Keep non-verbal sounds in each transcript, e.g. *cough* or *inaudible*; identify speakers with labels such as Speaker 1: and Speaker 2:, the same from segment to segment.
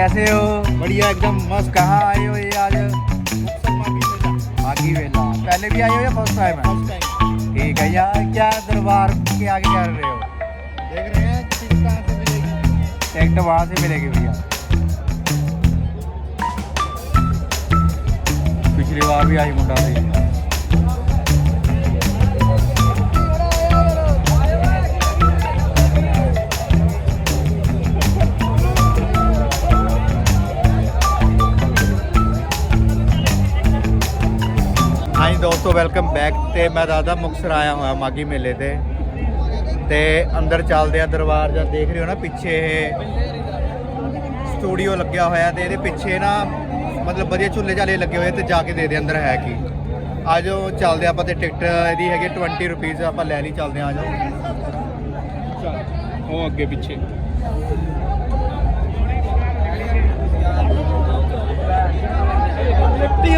Speaker 1: कैसे हो? बढ़िया एकदम मस्त। कहाँ आए हो ये आज? मागी वेला। पहले भी आए हो या फ़र्स्ट टाइम है ठीक है यार क्या दरबार के आगे कर रहे हो?
Speaker 2: देख रहे हैं टिकट
Speaker 1: टिकट वहाँ से मिलेगी भैया। पिछली बार भी आई मुंडा थी ਦੋਸਤੋ ਵੈਲਕਮ ਬੈਕ ਤੇ ਮੈਂ ਦਾਦਾ ਮੁਕਤਸਰ ਆਇਆ ਹੋਇਆ ਮਾਗੀ ਮੇਲੇ ਤੇ। ਤੇ ਅੰਦਰ ਚੱਲਦੇ ਆ ਦਰਬਾਰ ਜਦ ਦੇਖ ਰਹੇ ਹੋ ਨਾ ਪਿੱਛੇ ਇਹ ਸਟੂਡੀਓ ਲੱਗਿਆ ਹੋਇਆ ਤੇ ਇਹਦੇ ਪਿੱਛੇ ਨਾ ਮਤਲਬ ਵਧੀਆ ਝੁੱਲੇ ਝਾਲੇ ਲੱਗੇ ਹੋਏ ਤੇ ਜਾ ਕੇ ਦੇ ਦੇ ਅੰਦਰ ਹੈ ਕੀ। ਆਜੋ ਚੱਲਦੇ ਆਪਾਂ ਤੇ ਟਿਕਟ ਇਹਦੀ ਹੈਗੀ 20 ਰੁਪਏ ਆਪਾਂ ਲੈ ਲਈ ਚੱਲਦੇ ਆ ਆਜੋ
Speaker 2: ਉਹ ਅੱਗੇ ਪਿੱਛੇ।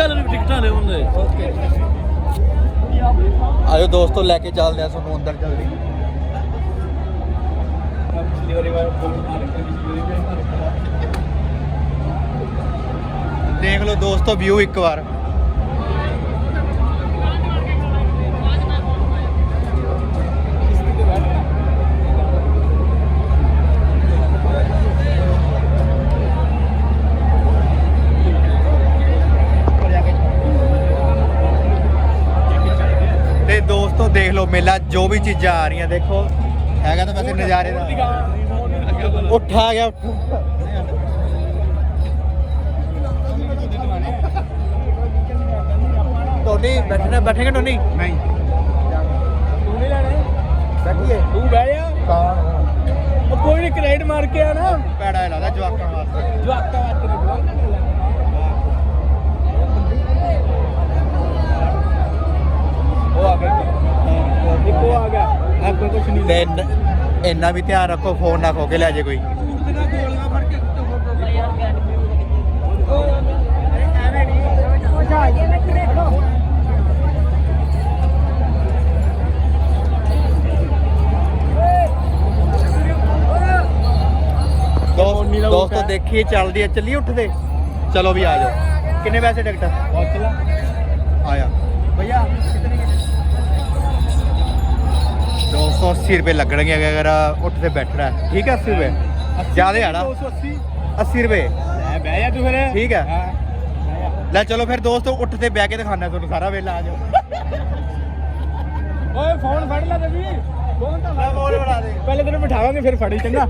Speaker 3: ਨੂੰ ਟਿਕਟਾਂ ਦੇ ਹੁੰਦੇ ਓਕੇ
Speaker 1: ਆਇਓ ਦੋਸਤੋ, ਲੈ ਕੇ ਚੱਲਦੇ ਆ ਤੁਹਾਨੂੰ ਅੰਦਰ ਜਲਦੀ। ਦੇਖ ਲਓ ਦੋਸਤੋ ਵਿਊ ਇੱਕ ਵਾਰ। ਦੇਖ ਲਓ ਮੇਲਾ ਜੋ ਵੀ ਚੀਜ਼ਾਂ ਆ ਰਹੀਆਂ ਦੇਖੋ। ਹੈਗਾ ਤਾਂ ਵੈਸੇ ਨਜ਼ਾਰੇ ਦਾ। ਉੱਠ ਆ ਗਿਆ ਉੱਠ। ਟੋਨੀ ਬੈਠਣਾ ਬੈਠੇਗਾ ਟੋਨੀ?
Speaker 2: ਨਹੀਂ। ਤੂੰ ਨਹੀਂ ਲੈਣਾ?
Speaker 1: ਬੈਠੀਏ।
Speaker 2: ਤੂੰ ਬਹਿ ਜਾ।
Speaker 1: ਕੌਣ
Speaker 2: ਉਹ ਕੋਈ ਨਹੀਂ ਕ੍ਰੈਡਿਟ ਮਾਰ ਕੇ ਆ ਨਾ
Speaker 1: ਪੈੜਾ ਲਾਦਾ ਜਵਾਕਾਂ ਵਾਸਤੇ।
Speaker 2: ਜਵਾਕਾਂ ਵਾਸਤੇ
Speaker 1: ਤੇ ਇੰਨਾ ਵੀ ਧਿਆਨ ਰੱਖੋ ਫੋਨ ਨਾ ਖੋ ਕੇ ਲੈ ਜੇ ਕੋਈ। ਦੋਸਤ ਦੋਸਤੋ। ਦੇਖੀਏ ਚੱਲਦੀ ਹੈ ਚੱਲੀਏ ਉੱਠਦੇ ਚਲੋ ਵੀ ਆ ਜਾਓ। ਕਿੰਨੇ ਪੈਸੇ ਟਿਕਟ? ਆਇਆ। ਭਈਆ 280 ਰੁਪਏ ਲੱਗਣਗੇ ਅਗਰ ਉੱਠਦੇ ਬੈਠਣਾ ਹੈ। ਠੀਕ ਹੈ 80 ਰੁਪਏ? ਜਿਆਦੇ ਆਣਾ
Speaker 2: 280
Speaker 1: 80 ਰੁਪਏ।
Speaker 2: ਲੈ ਬਹਿ ਜਾ ਤੂੰ ਫਿਰ।
Speaker 1: ਠੀਕ ਹੈ।
Speaker 2: ਹਾਂ। ਬਹਿ ਜਾ।
Speaker 1: ਲੈ ਚਲੋ ਫਿਰ ਦੋਸਤੋ ਉੱਠਦੇ ਬਹਿ ਕੇ ਦਿਖਾਣਾ ਤੁਹਾਨੂੰ ਸਾਰਾ ਵੇਲਾ ਆ ਜਾਓ।
Speaker 2: ਓਏ ਫੋਨ ਫੜ ਲੈ ਬੇਬੀ। ਫੋਨ ਤਾਂ
Speaker 1: ਲੈ ਫੋਨ ਫੜਾ ਦੇ।
Speaker 2: ਪਹਿਲੇ ਤੈਨੂੰ ਬਿਠਾਵਾਂਗੇ ਫਿਰ ਫੜੀ ਚੰਗਾ।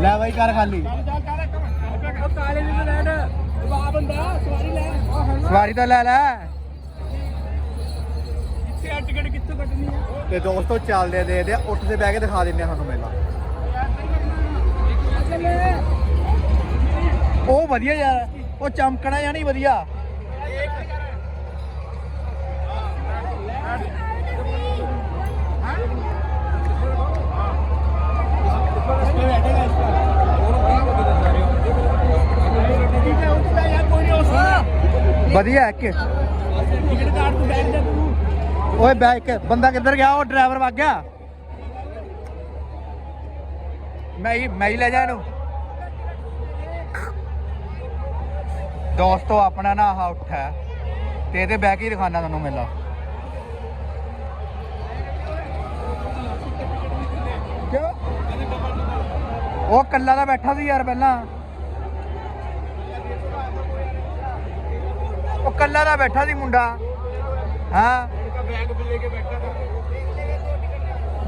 Speaker 1: ਲੈ ਬਾਈ ਕਰ ਖਾਲੀ।
Speaker 2: ਚੱਲ ਚੱਲ ਕਰ ਇੱਕ ਉਹ ਕਾਲੇ ਦੀ ਲੈਣ ਵਾ ਬੰਦਾ ਸਵਾਰੀ ਲੈ। ਹੁਣ
Speaker 1: ਸਵਾਰੀ ਤਾਂ ਲੈ ਲੈ।
Speaker 2: ਕਿੱਥੇ ਆ ਟਿਕਟ ਕਿੱਥੋਂ ਕੱਟਣੀ ਆ?
Speaker 1: ਤੇ ਦੋਸਤੋ ਚੱਲਦੇ ਦੇਖਦੇ ਆ ਉੱਠਦੇ ਬਹਿ ਕੇ ਦਿਖਾ ਦਿੰਦੇ ਆ ਤੁਹਾਨੂੰ ਮੇਲਾ। ਉਹ ਵਧੀਆ ਯਾਰ ਉਹ ਚਮਕਣਾ ਨਹੀਂ ਵਧੀਆ ਵਧੀਆ ਹੈ ਕਿ
Speaker 2: ਟਿਕਟ ਕਾਰਡ ਤੋਂ ਬੈਠ ਜਾ। ਤੂੰ
Speaker 1: ਓਏ ਬੈਕ ਬੰਦਾ ਕਿੱਧਰ ਗਿਆ? ਉਹ ਡਰਾਈਵਰ ਵਗ ਗਿਆ। ਮੈਂ ਹੀ ਮੈਂ ਹੀ ਲੈ ਜਾ ਇਹਨੂੰ। ਦੋਸਤੋ, ਆਪਣਾ ਨਾ ਆਹ ਉੱਠਾ ਤੇ ਇਹਦੇ ਬਹਿ ਕੇ ਹੀ ਦਿਖਾਣਾ ਤੁਹਾਨੂੰ ਮੇਲਾ। ਕਿਉਂ? ਉਹ ਕੱਲਾ ਦਾ ਬੈਠਾ ਸੀ ਯਾਰ ਪਹਿਲਾਂ। ਉਹ ਕੱਲਾ ਦਾ ਬੈਠਾ ਸੀ ਮੁੰਡਾ। ਹਾਂ।
Speaker 2: ਬੈਗ ਲੈ ਕੇ ਬੈਠਾ ਤਾਂ।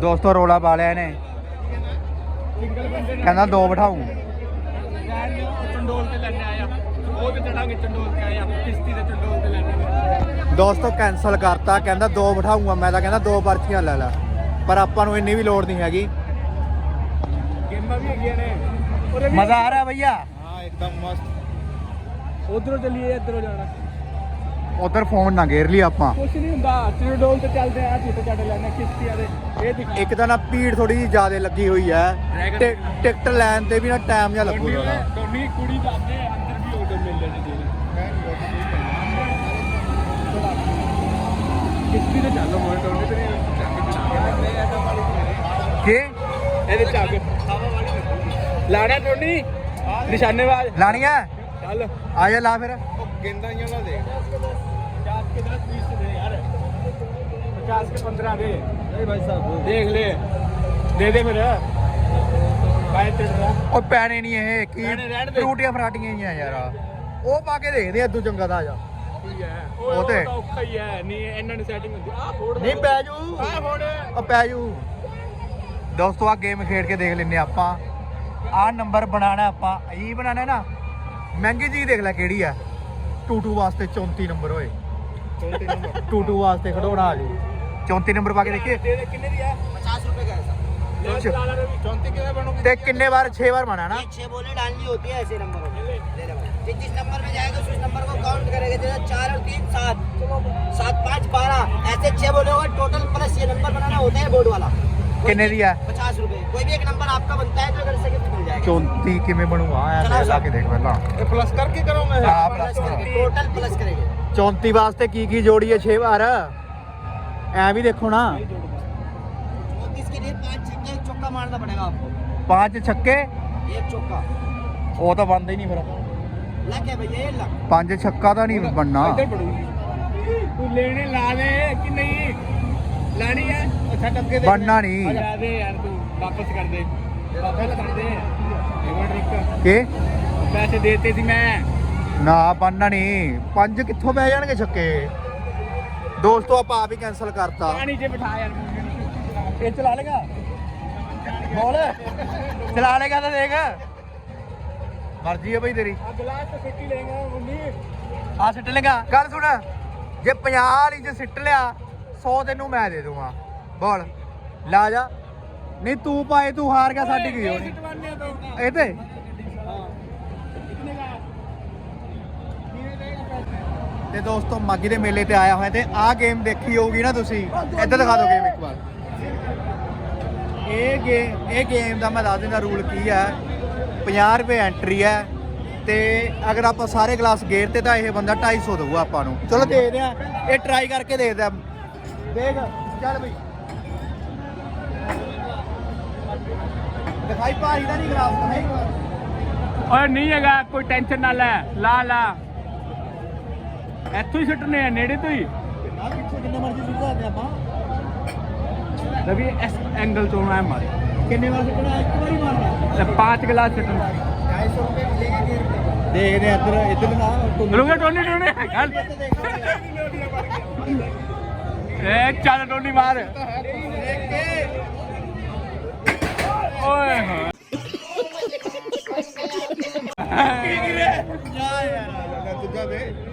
Speaker 1: ਦੋਸਤੋ ਰੋਲਾ ਪਾ ਲਿਆ ਇਹਨੇ।
Speaker 2: ਸਿੰਗਲ ਬੰਦੇ ਨੇ।
Speaker 1: ਕਹਿੰਦਾ ਦੋ ਬਿਠਾਉਂ
Speaker 2: ਲੈਣ ਨੂੰ ਚੰਡੋਲ ਤੇ ਲੈਣੇ ਆਇਆ। ਉਹ ਤੇ ਚੜਾਂਗੇ ਚੰਡੋਲ ਤੇ ਆਇਆ। ਕਿਸ਼ਤੀ ਦੇ ਚੰਡੋਲ ਤੇ ਲੈਣੇ
Speaker 1: ਦੋਸਤੋ ਕੈਨਸਲ ਕਰਤਾ। ਕਹਿੰਦਾ ਦੋ ਬਿਠਾਉਂਗਾ ਮੈਂ ਤਾਂ ਕਹਿੰਦਾ ਦੋ ਪਰਚੀਆਂ ਲੈ ਲੈ। ਪਰ ਆਪਾਂ ਨੂੰ ਇੰਨੀ ਵੀ ਲੋੜ ਨਹੀਂ ਹੈਗੀ।
Speaker 2: ਗੇਮਾਂ ਵੀ ਹੈਗੀਆਂ ਨੇ। ਉਰੇ ਵੀ
Speaker 1: ਮਜ਼ਾ ਆ ਰਿਹਾ ਭਈਆ।
Speaker 2: ਹਾਂ ਇੱਕਦਮ ਮਸਤ। ਉਧਰੋਂ ਚੱਲੀਏ ਇੱਧਰੋਂ ਜਾਣਾ?
Speaker 1: ਉਧਰ ਫੋਨ ਨਾ ਘੇਰ ਲਈ ਆਪਾਂ।
Speaker 2: ਕੁਛ ਨਹੀਂ ਹੁੰਦਾ ਚੰਡੋਲ ਤੇ ਚੱਲਦੇ ਆ ਜਿੱਥੇ ਚੱਟ ਲੈਣੇ ਕਿਸ਼ਤੀਆਂ ਦੇ ਇਹ ਦਿਖਾ।
Speaker 1: ਇੱਕ ਤਾਂ ਨਾ ਭੀੜ ਥੋੜੀ ਜਿਹੀ ਜ਼ਿਆਦਾ ਲੱਗੀ ਹੋਈ ਹੈ।
Speaker 2: Dragon-
Speaker 1: ਟਿਕਟ ਲੈਣ ਤੇ ਵੀ ਨਾ ਟਾਈਮ ਜਿਹਾ ਲੱਗੂ
Speaker 2: ਦੋਨੀ
Speaker 1: ਥੋੜਾ
Speaker 2: ਦੋਨੀ ਕੁੜੀ ਜਾਂਦੇ ਆ, ਅੰਦਰ ਵੀ ਉਹਦੇ ਮਿਲਦੇ ਨੇ ਜਿਹੜੇ ਕਿਸ਼ਤੀ ਤੇ ਚੱਲ ਮੋਏ ਟੋਨੇ ਤੇ
Speaker 1: ਕੀ
Speaker 2: ਇਹਦੇ ਚੱਕ। ਲਾਣਾ ਟੋਨੀ ਨਿਸ਼ਾਨੇਬਾਜ਼।
Speaker 1: ਲਾਣੀਆਂ
Speaker 2: ਚੱਲ।
Speaker 1: ਆ ਜਾ ਲਾ ਫਿਰ।
Speaker 2: ਉਹ ਗੇਂਦਾਂ ਹੀ ਉਹਨਾਂ ਦੇ। 50 ਕੇ 10 20 ਦੇ ਯਾਰ। 50 ਕੇ 15 ਦੇ।
Speaker 3: ਨਹੀਂ ਭਾਈ ਸਾਹਿਬ
Speaker 2: ਦੇਖ ਲੈ। ਦੇ ਦੇ ਫਿਰ। ਕਾਇ ਤੇ
Speaker 1: ਉਹ ਪੈਣੇ ਨਹੀਂ ਇਹ ਕੀ
Speaker 2: ਦੇ।
Speaker 1: ਫਰੂਟੀਆਂ ਫਰਾਟੀਆਂ ਹੀ ਆ ਯਾਰ। ਉਹ ਪਾ ਕੇ ਦੇਖਦੇ ਆ ਤੂੰ ਚੰਗਾ ਆ ਜਾ।
Speaker 2: ਕੀ ਹੈ।
Speaker 1: ਉਹ ਤੇ-
Speaker 2: ਔਖਾ ਹੀ ਹੈ ਨਹੀਂ ਇਹਨਾਂ ਨੇ ਸੈਟਿੰਗ ਹੁੰਦੀ। ਆ ਫੋੜ
Speaker 1: ਨਹੀਂ ਪੈ ਜੂ।
Speaker 2: ਆ ਫੋੜ।
Speaker 1: ਉਹ ਪੈ ਜੂ। ਦੋਸਤੋ ਆ ਗੇਮ ਖੇਡ ਕੇ ਦੇਖ ਲੈਨੇ ਆਪਾਂ। ਆ ਨੰਬਰ ਬਣਾਣਾ ਆਪਾਂ। ਇਹ ਬਣਾਣਾ ਨਾ। ਮਹਿੰਗੀ ਜੀ ਦੇਖ ਲੈ ਕਿਹੜੀ ਆ। ਟੂਟੂ ਵਾਸਤੇ 34 ਨੰਬਰ ਹੋਏ ਟੂਟੂ ਵਾਸਤੇ ਖੜੋਣਾ ਆ ਜੂ 34 ਨੰਬਰ ਪਾ ਕੇ ਦੇਖੀਏ
Speaker 2: ਦੇ ਦੇ ਕਿੰਨੇ ਦੀ ਹੈ
Speaker 4: 50 रुपए का है सर
Speaker 2: ਲੈ ਚਲਾ ਲੈ ਰਵੀ 34 ਕਿਵੇਂ ਬਣੂਗੀ
Speaker 1: ਤੇ ਕਿੰਨੇ ਵਾਰ 6 ਵਾਰ ਬਣਾਣਾ
Speaker 4: ये छह बोले डालनी होती है ऐसे नंबरों में ले ले भाई। जिस जिस नंबर में जाएगा उस नंबर को काउंट करेंगे जैसे चार और तीन सात सात पाँच बारह ऐसे छह बोले होगा टोटल प्लस ये नंबर बनाना होता है बोर्ड वाला
Speaker 1: कितने दिया?
Speaker 4: पचास रुपए कोई भी एक नंबर आपका बनता है तो इधर से गिफ्ट मिल जाएगा
Speaker 1: 34 ਕਿਵੇਂ ਬਣੂਗਾ ਐ ਲਾ ਕੇ ਦੇਖ ਪਹਿਲਾਂ
Speaker 2: ਇਹ ਪਲੱਸ ਕਰਕੇ ਕਰੋਗੇ
Speaker 1: ਹਾਂ,
Speaker 4: प्लस करेंगे टोटल प्लस करेंगे
Speaker 1: 34 ਵਾਸਤੇ ਕੀ ਕੀ ਜੋੜੀਏ 6 ਵਾਰ ਐ ਵੀ ਦੇਖੋ ਨਾ
Speaker 4: और इसके लिए पाँच छक्के एक चौका मारना पड़ेगा आपको
Speaker 1: ਪੰਜ ਛੱਕੇ
Speaker 4: एक चौका
Speaker 1: ਉਹ ਤਾਂ ਬਣਦਾ ਹੀ ਨਹੀਂ ਫਿਰ
Speaker 4: लग है भैया ये लग
Speaker 1: ਪੰਜ ਛੱਕਾ ਤਾਂ ਨਹੀਂ ਬਣਨਾ
Speaker 2: ਇੱਧਰ ਪੜੂਗੀ ਤੂੰ ਲੈਣੇ ਲਾ ਦੇ ਕਿ ਨਹੀਂ ਲੈਣੀ ਹੈ। ਅੱਛਾ ਟੱਕੇ ਦੇ
Speaker 1: ਬਣਨਾ ਨਹੀਂ।
Speaker 2: ਲਾ ਦੇ ਯਾਰ ਤੂੰ ਵਾਪਸ ਕਰ ਦੇ। ਵਾਪਸ ਕਰ ਦੇ। ਇਹ ਟ੍ਰਿਕ
Speaker 1: ਕੀ?
Speaker 2: ਪੈਸੇ ਦੇਤੇ ਸੀ ਮੈਂ।
Speaker 1: ਨਾ ਬਣਨਾ ਨਹੀਂ। ਪੰਜ ਕਿੱਥੋਂ ਪੈ ਜਾਣਗੇ ਛੱਕੇ? ਦੋਸਤੋ ਆਪਾਂ ਆਪ ਹੀ ਕੈਨਸਲ ਕਰਤਾ।
Speaker 2: ਪਾਣੀ 'ਚ ਬਿਠਾ ਯਾਰ
Speaker 1: ਇਹ ਚਲਾ ਲੇਗਾ? ਬੋਲ। ਚਲਾ ਲੇਗਾ ਤਾਂ ਦੇਖ। ਮਰਜ਼ੀ ਹੈ ਬਈ ਤੇਰੀ।
Speaker 2: ਆ ਗਲਾਸ ਤੇ ਸਿੱਟੀ ਲੈਗਾ ਮੁੰਡੀ
Speaker 1: ਆ ਸਿੱਟ ਲੇਗਾ। ਗੱਲ ਸੁਣ। ਜੇ 50 ਵਾਲੀ ਚ ਸਿੱਟ ਲਿਆ 100 ਤੈਨੂੰ ਮੈਂ ਦੇ ਦੂੰਗਾ। ਬੋਲ। ਲਾ ਜਾ। ਨਹੀਂ, ਤੂੰ ਪਾਏ ਤੂੰ ਹਾਰ ਗਿਆ, ਸਾਡੀ ਕੀ ਹੋਣੀ? ਇਹ ਤੇ। ਤੇ ਦੋਸਤੋ ਮਾਗੀ ਦੇ ਮੇਲੇ ਤੇ ਆਇਆ ਹੋਇਆ ਤੇ ਆਹ ਗੇਮ ਦੇਖੀ ਹੋਊਗੀ ਨਾ ਤੁਸੀਂ। ਇੱਧਰ ਦਿਖਾ ਦਿਓ ਗੇਮ ਇੱਕ ਵਾਰ। ਇਹ ਗੇਮ ਇਹ ਗੇਮ ਦਾ ਮੈਂ ਦੱਸ ਦਿੰਦਾ ਰੂਲ ਕੀ ਹੈ? 50 ਰੁਪਏ ਐਂਟਰੀ ਹੈ ਤੇ ਅਗਰ ਆਪਾਂ ਸਾਰੇ ਗਲਾਸ ਗੇਰ ਤੇ ਤਾਂ ਇਹ ਬੰਦਾ 250 ਦਊਗਾ ਆਪਾਂ ਨੂੰ। ਚਲੋ ਦੇਖਦੇ ਆ ਇਹ ਟਰਾਈ ਕਰਕੇ ਦੇਖਦੇ ਆ ਦੇਖ ਚੱਲ ਬਈ। ਦਿਖਾਈ ਭਾਈ ਦਾ ਨਹੀਂ ਗਲਾਸ ਦਿਖਾਈ
Speaker 2: ਓਏ ਨਹੀਂ ਹੈਗਾ ਕੋਈ ਟੈਨਸ਼ਨ ਨਾ ਲੈ। ਲਾ ਲਾ। ਇੱਥੋਂ ਹੀ ਸੁੱਟਨੇ ਆ ਨੇੜੇ ਤੋਂ ਹੀ।
Speaker 1: ਆ ਪਿੱਛੇ ਜਿੰਨੇ ਮਰਜ਼ੀ ਸੁੱਟ ਸਕਦੇ ਆਪਾਂ।
Speaker 2: ਰਵੀ ਇਸ ਐਂਗਲ ਤੋਂ ਮੈਂ ਮਾਰੇ।
Speaker 1: ਕਿੰਨੇ ਵਾਰ ਸੁੱਟਣਾ? ਇੱਕ ਵਾਰੀ ਮਾਰਨਾ
Speaker 2: ਤੇ ਪਾਂਚ ਗਲਾਸ ਸੁੱਟਣਾ।
Speaker 1: 250 ਰੁਪਏ ਮਿਲੇਗਾ ਦੇਖਦੇ ਆ ਇੱਧਰ ਇੱਧਰ ਨਾ ਟੋਨੀ
Speaker 2: ਟੋਨੀ। ਗੱਲ। *laughs* ਏ ਚੱਲ ਡੋਲੀ ਮਾਰ। ਓਏ ਹਾਂ ਕੀ ਗਿਰੇ ਜਾ ਯਾਰ ਦੂਜਾ ਦੇ।